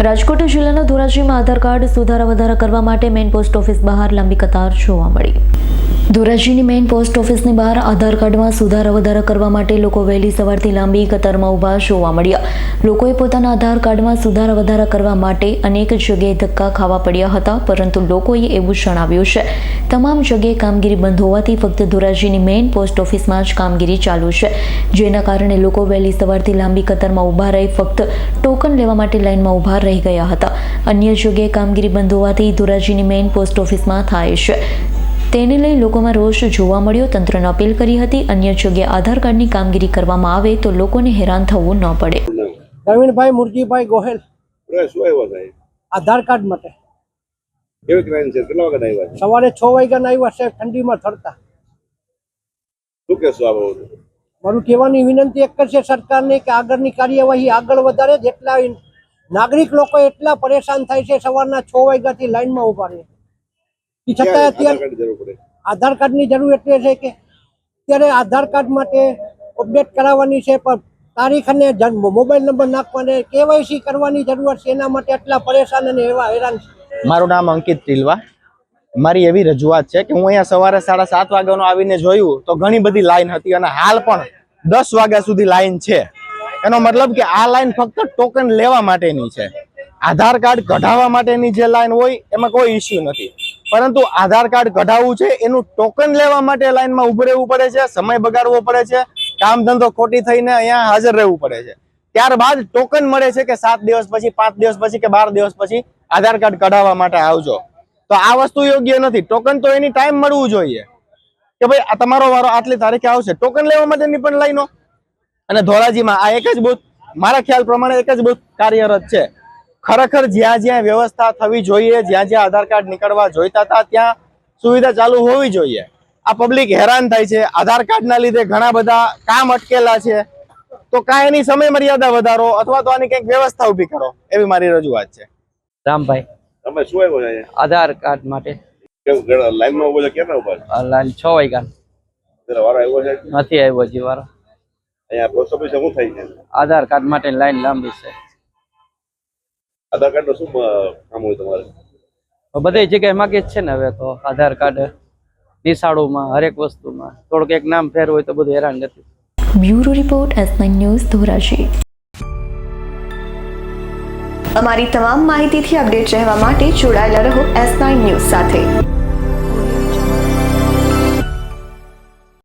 રાજકોટ જિલ્લાના ધોરાજીમાં આધાર કાર્ડ સુધારા વધારા કરવા માટે મેઇન પોસ્ટ ઓફિસ બહાર લાંબી કતાર જોવા મળી. ધોરાજીની મેઇન પોસ્ટ ઓફિસની બહાર આધાર કાર્ડમાં સુધારા વધારા કરવા માટે લોકો વહેલી સવારથી લાંબી કતારમાં ઊભા જોવા મળ્યા. લોકોએ પોતાના આધાર કાર્ડમાં સુધારા વધારા કરવા માટે અનેક જગ્યાએ ધક્કા ખાવા પડ્યા હતા, પરંતુ લોકોએ એવું જણાવ્યું છે. તમામ જગ્યાએ કામગીરી બંધ હોવાથી ફક્ત ધોરાજીની મેઇન પોસ્ટ ઓફિસમાં જ કામગીરી ચાલુ છે. જેના કારણે લોકો વહેલી સવારથી લાંબી કતારમાં ઊભા રહી ફક્ત ટોકન લેવા માટે લાઇનમાં ઊભા રહી ગયા હતા. અન્ય જગ્યાએ કામગીરી બંધ હોવાથી ધોરાજીની મેઇન પોસ્ટ ઓફિસમાં થાય છે. તેને લઈ લોકોમાં રોષ જોવા મળ્યો. તંત્રને અપીલ કરી હતી અન્ય જગ્યાએ આધાર કાર્ડની કામગીરી કરવામાં આવે તો લોકોને હેરાન થવું ન પડે. પ્રવીણભાઈ મુરજીભાઈ ગોહેલ. આધાર કાર્ડ માટે. છે? છે? સવારે છ વાગ્યાના આવ્યા સાહેબ ઠંડીમાં થરતા શું કહેશો આ મારું કહેવાની વિનંતી એક જ છે સરકારને કે આગળની કાર્યવાહી આગળ વધારે જેટલા નાગરિક લોકો એટલા પરેશાન થાય છે સવારના છ વાગ્યાથી લાઈનમાં ઊભા રહે. એ છતાં અત્યારે કાર્ડની જરૂર આધાર કાર્ડની જરૂર એટલે છે કે અત્યારે આધાર કાર્ડ માટે અપડેટ કરાવવાની છે પણ તારીખ અને જન્મ મોબાઈલ નંબર નાખવાને કેવાયસી કરવાની જરૂર છે એના માટે એટલા પરેશાન અને એવા હેરાન છે. મારું નામ અંકિત તિલવા મારી એવી રજૂઆત છે કે હું અહીંયા સવારે સાડા સાત વાગ્યાનો આવીને જોયું તો ઘણી બધી લાઈન હતી અને હાલ પણ દસ વાગ્યા સુધી લાઈન છે. એનો મતલબ કે આ લાઈન ફક્ત ટોકન લેવા માટેની છે. આધાર કાર્ડ કઢાવવા માટેની જે લાઈન હોય, એમાં કોઈ ઇસ્યુ નથી. પરંતુ આધાર કાર્ડ કઢાવવું છે, એનું ટોકન લેવા માટે લાઈનમાં ઊભું રહેવું પડે છે, સમય બગાડવો પડે છે, કામ ધંધો ખોટી થઈને અહીંયા હાજર રહેવું પડે છે. ત્યારબાદ ટોકન મળે છે કે સાત દિવસ પછી, પાંચ દિવસ પછી કે બાર દિવસ પછી આધાર કાર્ડ કઢાવવા માટે આવજો. તો આ વસ્તુ યોગ્ય નથી. ટોકન તો એની ટાઈમ મળવું જોઈએ. કે ભાઈ, આ તમારો વારો આટલી તારીખે આવશે. ટોકન લેવા માટેની પણ લાઈનો. અને ધોરાજીમાં આ એક જ બુથ મારા ખ્યાલ પ્રમાણે એક જ બુથ કાર્યરત છે. ખરેખર જ્યાં જ્યાં વ્યવસ્થા થવી જોઈએ જ્યાં જ્યાં આધાર કાર્ડ નીકળવા જોઈતા હતા ત્યાં સુવિધા ચાલુ હોવી જોઈએ. આ પબ્લિક હેરાન થાય છે. આધાર કાર્ડના લીધે ઘણા બધા કામ અટકેલા છે. તો કાંઈ એની સમય મર્યાદા વધારો અથવા તો આની કંઈક વ્યવસ્થા ઊભી કરો એવી મારી રજૂઆત છે. રામભાઈ તમે શું આવ્યો છે આધાર કાર્ડ માટે. લાઈનમાં ઊભો છે? કેમ ઊભા છે? લાઈન છ વાગ્યા. વારો આવ્યો છે? નથી આવ્યો હજી વારો. અહીંયા પોસ્ટ ઓફિસ શું થઈ છે? આધાર કાર્ડ માટે લાઈન લાંબી છે. આધાર કાર્ડનું શું કામ હોય તમારે? બધે જગ્યાએ માગે છે ને હવે તો આધાર કાર્ડ નિશાળોમાં હરેક વસ્તુમાં. થોડુંક એક નામ ફેર હોય તો બધું હેરાન નથી. Bureau report S news Dhoraji. અમારી તમામ માહિતીથી અપડેટ રહેવા માટે જોડાયેલા રહો એસ ન્યૂઝ સાથે.